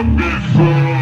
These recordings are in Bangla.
from before.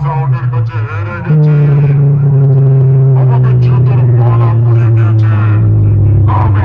সাউন্ডের কাছে হেরে গেছে। আমাকে জুতোর মালা পরিয়ে দিয়েছে। ভয়তে